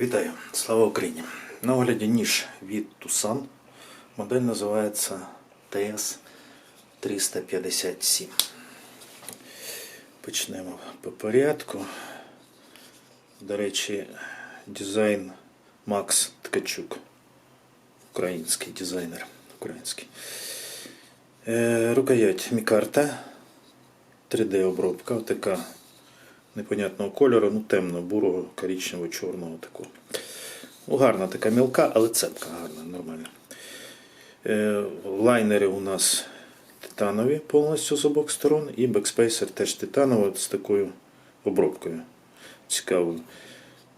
Вітаю, слава Україні! На огляді ніж від Tucson. Модель називається TS 357. Почнемо по порядку. До речі, дизайн Макс Ткачук. Український дизайнер. Український. Е, рукоять Мікарта. 3D обробка. Непонятного кольору, ну темно, бурого, коричневого, чорного такого. Ну, гарна така мілка, але цепка гарна, нормальна. Е, лайнери у нас титанові повністю з обох сторон, і бекспейсер теж титановий з такою обробкою. Цікавою.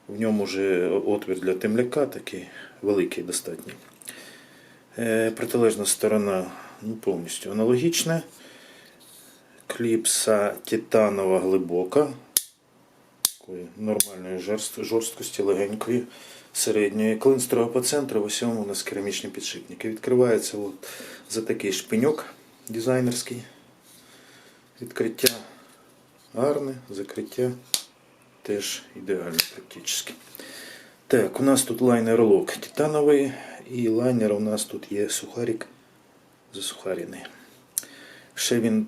В ньому вже отвір для темляка такий великий достатній. Е, протилежна сторона ну, повністю аналогічна. Кліпса титанова глибока, такої нормальної жорст- жорсткості, легенької, середньої. Клин по центру, в усьому у нас керамічні підшипники. Відкривається от за такий шпиньок дизайнерський. Відкриття гарне, закриття теж ідеальне практично. Так, у нас тут лайнер лок титановий і лайнер у нас тут є сухарик засухарений. Ще він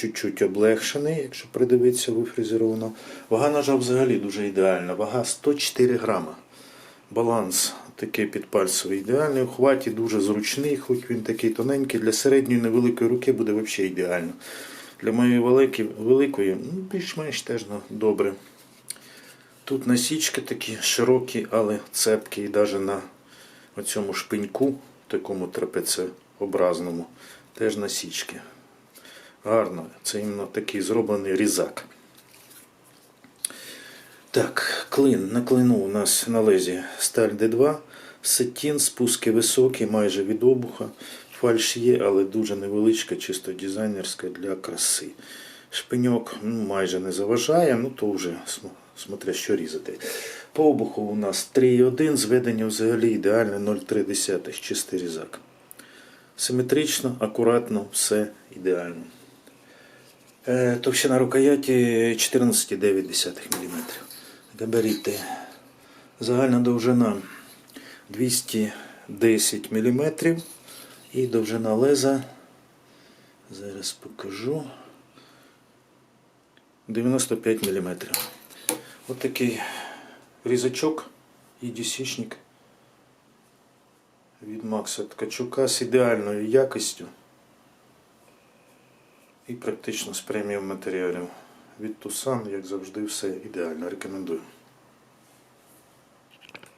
чуть-чуть облегшений, якщо придивитися вифрезеровано. Вага ножа взагалі дуже ідеальна. Вага 104 грама. Баланс такий підпальцевий ідеальний. У хваті дуже зручний, хоч він такий тоненький. Для середньої невеликої руки буде взагалі ідеально. Для моєї великої, великої ну, більш-менш теж добре. Тут насічки такі широкі, але цепкі, і навіть на оцьому шпиньку, такому трапецеобразному, теж насічки. Гарно, це іменно такий зроблений різак. Так, клин. На клину у нас на лезі сталь D2, сетін, спуски високі, майже від обуха. Фальш є, але дуже невеличка, чисто дизайнерська для краси. Шпиньок ну, майже не заважає, ну то вже смотря що різати. По обуху у нас 3,1, зведення взагалі ідеальне 0,3, чистий різак. Симетрично, акуратно, все ідеально. Е, Товщина рукояті 14,9 мм. Габарити. Загальна довжина 210 мм. І довжина леза. Зараз покажу. 95 мм. Ось такий різачок і дісічник від Макса Ткачука з ідеальною якістю і практично з преміум матеріалів. Від Тусан, як завжди, все ідеально. Рекомендую.